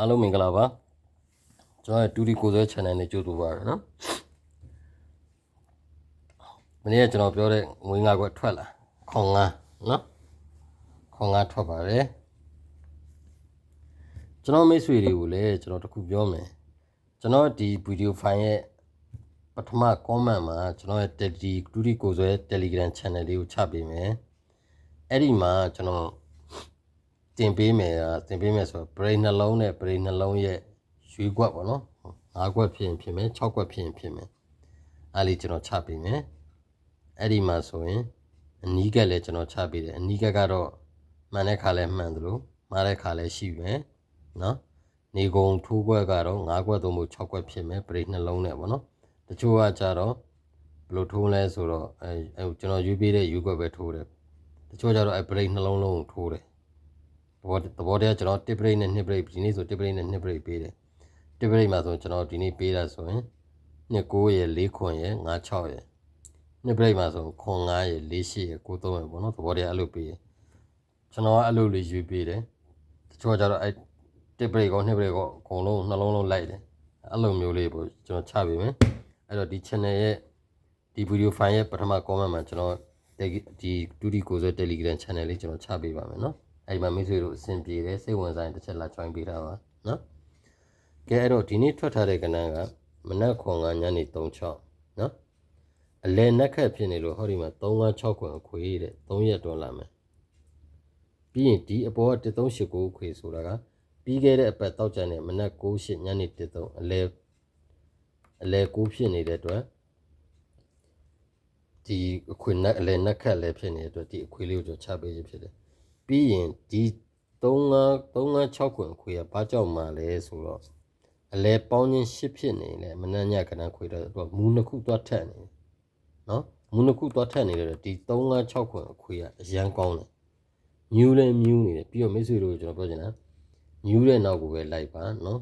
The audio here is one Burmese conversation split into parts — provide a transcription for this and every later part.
အားလုံးမင်္ဂလာပါကျွန်တော်ရဲ့တူဒီကိုဆွဲ channel နဲ့ကြိုးတူပါရနော်မနေ့ကကျွန်တော်ပြောတဲ့ငွေငါကွက်ထွက်လာခေါင်ငါနော်ခေါင်ငါထွက်ပါတယ်ကျွန်တော်မိတ်ဆွေတွေကိုလည်းကျွန်တော်တခုပြောမယ်ကျွန်တော်ဒီဗီဒီယိုဖိုင်ရဲ့ပထမ comment မှာကျွန်တော်ရဲ့ Teddy တူဒီကိုဆွဲ Telegram channel လေးကိုချပေးမယ်အဲ့ဒီမှာကျွန်တော် တင်ပေးမယ်อ่ะတင်ပေးမယ်ဆိုတော့ brain နှလုံးနဲ့ brain နှလုံးရဲ့ရွေးကွက်ပေါ့နော်၅ကွက်ဖြစ်ရင်ဖြစ်မယ်၆ကွက်ဖြစ်ရင်ဖြစ်မယ်အားလေးကျွန်တော်ချပေးမယ်အဲ့ဒီမှာဆိုရင်အနီးကက်လည်းကျွန်တော်ချပေးတယ်အနီးကက်ကတော့မှန်တဲ့ခါလဲမှန်သလိုမှားတဲ့ခါလဲရှိမယ်နော်နေကုံထိုးကွက်ကတော့၅ကွက်သုံးဖို့၆ကွက်ဖြစ်မယ် brain နှလုံးနဲ့ပေါ့နော်တချို့ကကြတော့ဘယ်လိုထိုးလဲဆိုတော့အဲအဲကျွန်တော်ရွေးပေးတဲ့ရွေးကွက်ပဲထိုးတယ်တချို့ကြတော့အဲ brain နှလုံးလုံးကိုထိုးတယ်သ ဘောသဘောတရားကျွန်တော်တစ်ပရိတ်နဲ့နှစ်ပရိတ်ဒီနေ့ဆိုတစ်ပရိတ်နဲ့နှစ်ပရိတ်ပေးတယ်တစ်ပရိတ်မှာဆိုကျွန်တော်ဒီနေ့ပေးတာဆိုရင်နှစ်9ရယ်4ခွန်ရယ်5 6ရယ်နှစ်ပရိတ်မှာဆိုခွန်9ရယ်4 8ရယ်9 3ရယ်ပေါ့နော်သဘောတရားအဲ့လိုပေးတယ်ကျွန်တော်ကအဲ့လိုလေးယူပေးတယ်တချို့ကကျတော့အဲ့တစ်ပရိတ်ကောနှစ်ပရိတ်ကောအကုန်လုံးနှလုံးလုံးလိုက်တယ်အဲ့လိုမျိုးလေးပေါ့ကျွန်တော်ချပေးမယ်အဲ့တော့ဒီ channel ရဲ့ဒီ video file ရဲ့ပထမ comment မှာကျွန်တော်ဒီတူဒီကိုဆို Telegram channel လေးကျွန်တော်ချပေးပါမယ်နော် အဲ့ဒီမှာမိတ်ဆွေတို့အဆင်ပြေတယ်စိတ်ဝင်စားရင်တစ်ချက်လာ join ပေးတာပါနော်ကဲအဲ့တော့ဒီနေ့ထွက်ထားတဲ့ကဏ္ဍကမနက်ခွန်ကညနေ36နော်အလဲနက်ခက်ဖြစ်နေလို့ဟောဒီမှာ356ခွန်အခွေတဲ့3ရက်တွန်းလာမယ်ပြီးရင်ဒီအပေါ်က1389ခွေဆိုတာကပြီးခဲ့တဲ့အပတ်တောက်ကြတဲ့မနက်98ညနေ13အလဲအလဲ9ဖြစ်နေတဲ့အတွက်ဒီအခွေနက်အလဲနက်ခက်လည်းဖြစ်နေတဲ့အတွက်ဒီအခွေလေးကိုကျွန်တော်ချပေးခြင်းဖြစ်တယ် ပြီးရင်ဒီ35 36ခွင်ခွေကဘာကြောင့်မှလဲဆိုတော့အလဲပေါင်းချင်း10ဖြစ်နေလေမနှညကဏ္ဍခွေတော့သူကမူနှစ်ခုသွားထက်နေနော်မူနှစ်ခုသွားထက်နေတယ်ဒီ36ခွင်ခွေကအရန်ကောင်းတယ်မြူးလဲမြူးနေတယ်ပြီးတော့မိတ်ဆွေတို့ကျွန်တော်ပြောချင်တာမြူးတဲ့နောက်ကိုပဲလိုက်ပါနော်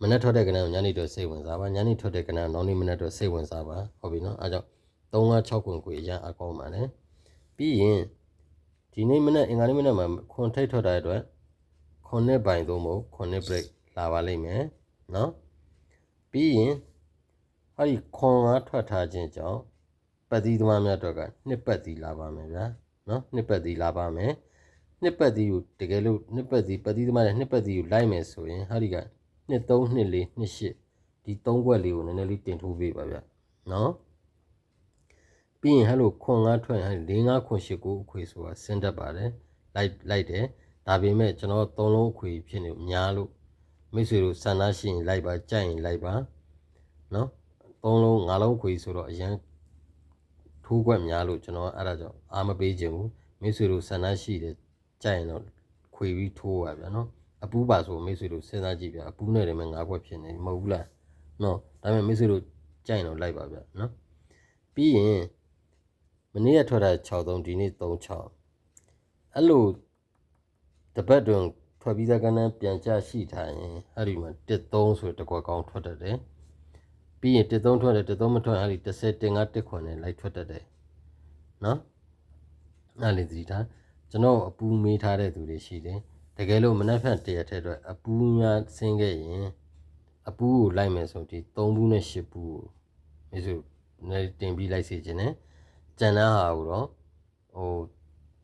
မနေ့ထွက်တဲ့ကဏ္ဍကိုညနေတော့စိတ်ဝင်စားပါညနေထွက်တဲ့ကဏ္ဍနောက်နေ့မနေ့တော့စိတ်ဝင်စားပါဟုတ်ပြီနော်အဲကြောင့်35 6ခွင်ခွေအရန်အကောင်းပါလေပြီးရင် ဒီနေ့မနေ့အင်္ဂါနေ့မနေ့မှာခွန်ထိတ်ထွက်တဲ့အတွက်ခွန်နဲ့ပိုင်သုံးဖို့ခွန်နဲ့ break လာပါလိမ့်မယ်နော်ပြီးရင်ဟာဒီခွန်ကထွက်ထားခြင်းကြောင့်ပတ်သီးသမားများအတွက်ကနှစ်ပတ်သီးလာပါမယ်ဗျာနော်နှစ်ပတ်သီးလာပါမယ်နှစ်ပတ်သီးကိုတကယ်လို့နှစ်ပတ်သီးပတ်သီးသမားနဲ့နှစ်ပတ်သီးကိုလိုက်မယ်ဆိုရင်ဟာဒီကနှစ်3နှစ်4နှစ်8ဒီ3ခွက်လေးကိုနည်းနည်းလေးတင်ထိုးပေးပါဗျာနော် ပြီးရင်ဟဲ့လို့ခွန်ငါထွက်ရင်၄၅ခွန်၈ကိုအခွေဆိုတာဆင်းတတ်ပါတယ်လိုက်လိုက်တယ်ဒါပေမဲ့ကျွန်တော်သုံးလုံးအခွေဖြစ်နေများလို့မိတ်ဆွေတို့ဆန္ဒရှိရင်လိုက်ပါကြိုက်ရင်လိုက်ပါနော်သုံးလုံးငါးလုံးအခွေဆိုတော့အရန်ထိုးခွက်များလို့ကျွန်တော်အဲ့ဒါကြောင့်အားမပေးခြင်းဘူးမိတ်ဆွေတို့ဆန္ဒရှိတယ်ကြိုက်ရင်တော့ခွေပြီးထိုးရဗျာနော်အပူးပါဆိုမိတ်ဆွေတို့စဉ်းစားကြည့်ဗျာအပူးနဲ့တည်းမဲ့ငါးခွက်ဖြစ်နေမဟုတ်ဘူးလားနော်ဒါပေမဲ့မိတ်ဆွေတို့ကြိုက်ရင်တော့လိုက်ပါဗျာနော်ပြီးရင်မ နေ့ကထွက်တာ63ဒီနေ့36အဲ့လိုတပတ်တွင်ထွက်ပြီးသားကဏ္ဍပြန်ကြရှိထားရင်အဲ့ဒီမှာ13ဆိုတကွက်ကောင်းထွက်တတ်တယ်ပြီးရင်13ထွက်တယ်13မထွက်အဲ့ဒီ30တင်5တက်ခွန်နဲ့လိုက်ထွက်တတ်တယ်နော်အဲ့လေဒီဒါကျွန်တော်အပူမေးထားတဲ့သူတွေရှိတယ်တကယ်လို့မနှက်ဖက်တရက်ထဲအတွက်အပူများဆင်းခဲ့ရင်အပူကိုလိုက်မယ်ဆိုဒီ3ဘူးနဲ့10ဘူးကိုမြေစုနဲ့တင်ပြီးလိုက်စေခြင်းနဲ့ ကျန်တဲ့ဟာကိုတော့ဟို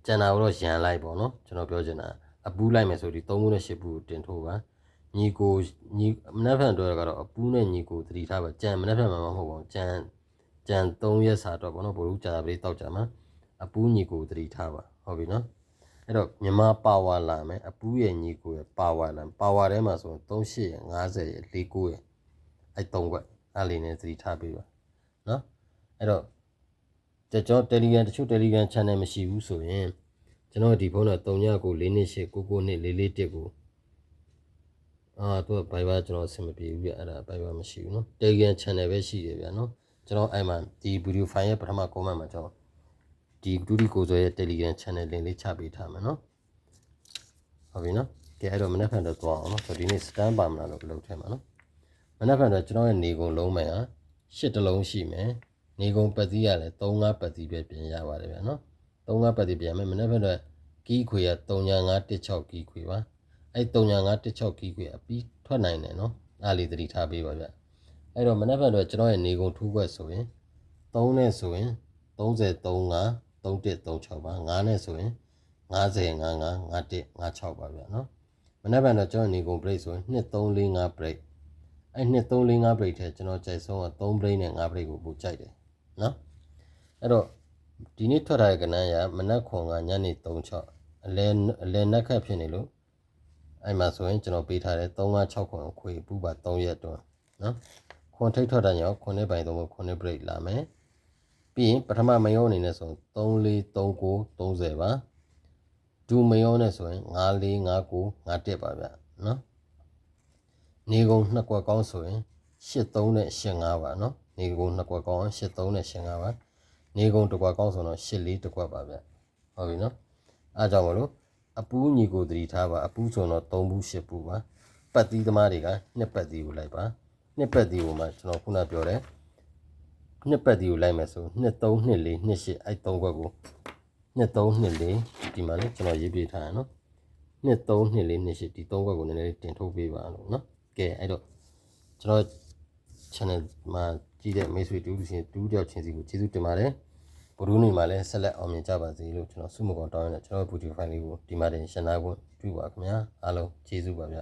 ကျန်တာကိုတော့ရန်လိုက်ပေါ့နော်ကျွန်တော်ပြောချင်တာအပူးလိုက်မယ်ဆိုဒီ3ဘူးနဲ့10ဘူးကိုတင်ထိုးပါညီကိုညီမနှက်ဖန်တော့ကတော့အပူးနဲ့ညီကိုသတိထားပါကြံမနှက်ဖန်မှာမဟုတ်ပါဘူးကြံကြံ3ရက်စာတော့ပေါ့နော်ဘိုလ်ဦးကြာတာလေးတောက်ကြမှာအပူးညီကိုသတိထားပါဟုတ်ပြီနော်အဲ့တော့မြန်မာပါဝါလာမယ်အပူးရဲ့ညီကိုရဲ့ပါဝါလာပါဝါထဲမှာဆိုရင်38ရ50ရ49ရအဲ့3ခွက်အဲ့လေးနဲ့သတိထားပေးပါနော်အဲ့တော့ ကြကြော Telegram တချို့ Telegram channel မရှိဘူးဆိုရင်ကျွန်တော်ဒီဖုန်းတော့39ကို428 99နဲ့441ကိုအာသူက Viber ကျွန်တော်အဆင်မပြေဘူးပြအဲ့ဒါ Viber မရှိဘူးเนาะ Telegram channel ပဲရှိတယ်ဗျာเนาะကျွန်တော်အဲ့မှာဒီ video file ရဲ့ပထမ comment မှာကျွန်တော်ဒီဒူဒီကိုဆိုရဲ့ Telegram channel link လေးချပေးထားမယ်เนาะဟုတ်ပြီเนาะကဲအဲ့တော့မနေ့ဖန်တော့သွားအောင်เนาะဆိုဒီနေ့ stand ပါမလားလို့လုပ်ထဲမှာเนาะမနေ့ဖန်တော့ကျွန်တော်ရဲ့နေကုန်လုံးမယ်ဟာရှစ်တလုံးရှိမယ် နေကုန်ပတ်သီးရတယ်3 5ပတ်သီးပဲပြင်ရပါတယ်ဗျာနော်3 5ပတ်သီးပြင်မယ်မနေ့ဖက်တော့ကီးခွေက3 5 1 6ကီးခွေပါအဲ့3916ကီးခွေအပြီးထွက်နိုင်တယ်နော်အားလေးသတိထားပေးပါဗျအဲ့တော့မနက်ဖြန်တော့ကျွန်တော်ရဲ့နေကုန်ထူးဘက်ဆိုရင်3နဲ့ဆိုရင်33 3136ပါ9နဲ့ဆိုရင်90 55 51 56ပါဗျနော်မနက်ဖြန်တော့ကျွန်တော်နေကုန် break ဆိုရင်2345 break အဲ့2345 break ထဲကျွန်တော်ကြိုက်ဆုံးက3 break နဲ့5 break ကိုပို့ကြိုက်တယ် နော်အဲ့တော့ဒီနေ့ထွက်ထားတဲ့ကဏ္ဍရမနက်ခွန်ကညနေ36အလဲအလဲနက်ခတ်ဖြစ်နေလို့အဲ့မှာဆိုရင်ကျွန်တော်ပေးထားတယ်356ခွန်ခွေပူပါ3ရက်တွန်းနော်ခွန်ထိတ်ထွက်တဲ့ညောခွန်နဲ့ပိုင်သုံးဖို့ခွန်နဲ့ break လာမယ်ပြီးရင်ပထမမယောအနေနဲ့ဆိုရင်3439 30ပါဒူမယောနဲ့ဆိုရင်9459 51ပါဗျနော်နေကုန်နှစ်ကွက်ကောင်းဆိုရင်83နဲ့85ပါနော် နေကုန်နှစ်ကွက်ကောင်း83နဲ့85ပါနေကုန်တစ်ကွက်ကောင်းဆိုတော့84တစ်ကွက်ပါဗျဟုတ်ပြီနော်အားကြောင့်မလို့အပူးညီကိုတတိထားပါအပူးဆိုတော့3ဘူး10ဘူးပါပတ်သီးသမားတွေကနှစ်ပတ်သီးကိုလိုက်ပါနှစ်ပတ်သီးကိုမှကျွန်တော်ခုနပြောတယ်နှစ်ပတ်သီးကိုလိုက်မယ်ဆို2 3 2 4 2 8အဲ့3ခွက်ကို2 3 2 4ဒီမှာလေကျွန်တော်ရေးပြထားရနော်2 3 2 4 2 8ဒီ3ခွက်ကိုနည်းနည်းလေးတင်ထုတ်ပေးပါလို့နော်ကဲအဲ့တော့ကျွန်တော် channel မှာ ကြည့်တဲ့မိတ်ဆွေတူတူချင်းတူတယောက်ချင်းစီကိုကျေးဇူးတင်ပါတယ်ဘုရုနေမှာလည်းဆက်လက်အောင်မြင်ကြပါစေလို့ကျွန်တော်ဆုမကောင်းတောင်းရတဲ့ကျွန်တော်ဗီဒီယိုဖိုင်လေးကိုဒီမှာတင်ရှင်းနာခွင့်ပြုပါခင်ဗျာအားလုံးကျေးဇူးပါဗျ